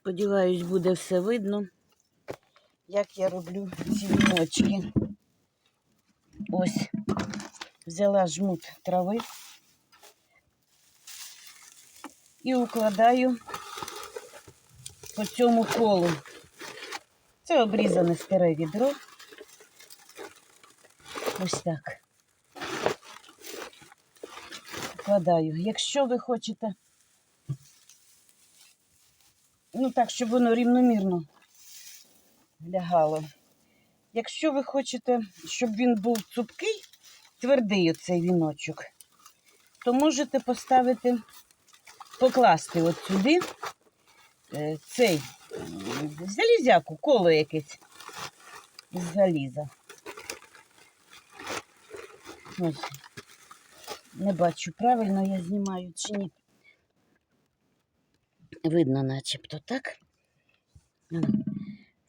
Сподіваюсь, буде все видно, як я роблю ці віночки. Ось взяла жмут трави і укладаю по цьому колу. Це обрізане старе відро. Ось так. Вкладаю. Якщо ви хочете, ну так, щоб воно рівномірно лягало. Якщо ви хочете, щоб він був цупкий, твердий оцей віночок, то можете поставити, покласти от сюди е, цей залізяку, коло якесь з заліза. Ось. Не бачу, правильно я знімаю чи ні. Видно, начебто, так?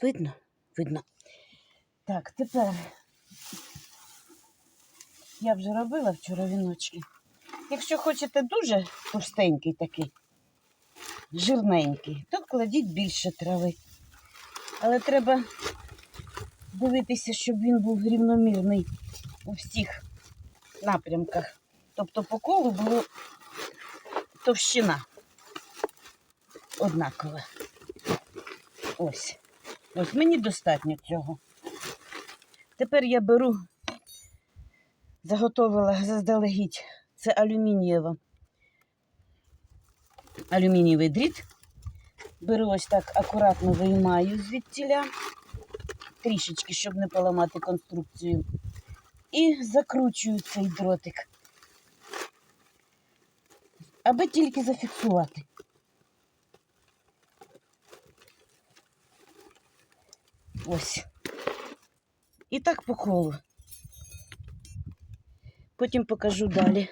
Видно? Видно. Так, тепер я вже робила вчора віночки. Якщо хочете дуже товстенький такий, жирненький, то кладіть більше трави. Але треба дивитися, щоб він був рівномірний у всіх напрямках. Тобто по колу було товщина однакова. Ось. Ось мені достатньо цього. Тепер я беру, заготовила заздалегідь. Це алюмінієва. Алюмінієвий дріт. Беру ось так акуратно виймаю звідтіля, трішечки, щоб не поламати конструкцію. І закручую цей дротик, аби тільки зафіксувати. Ось. І так по колу. Потім покажу далі.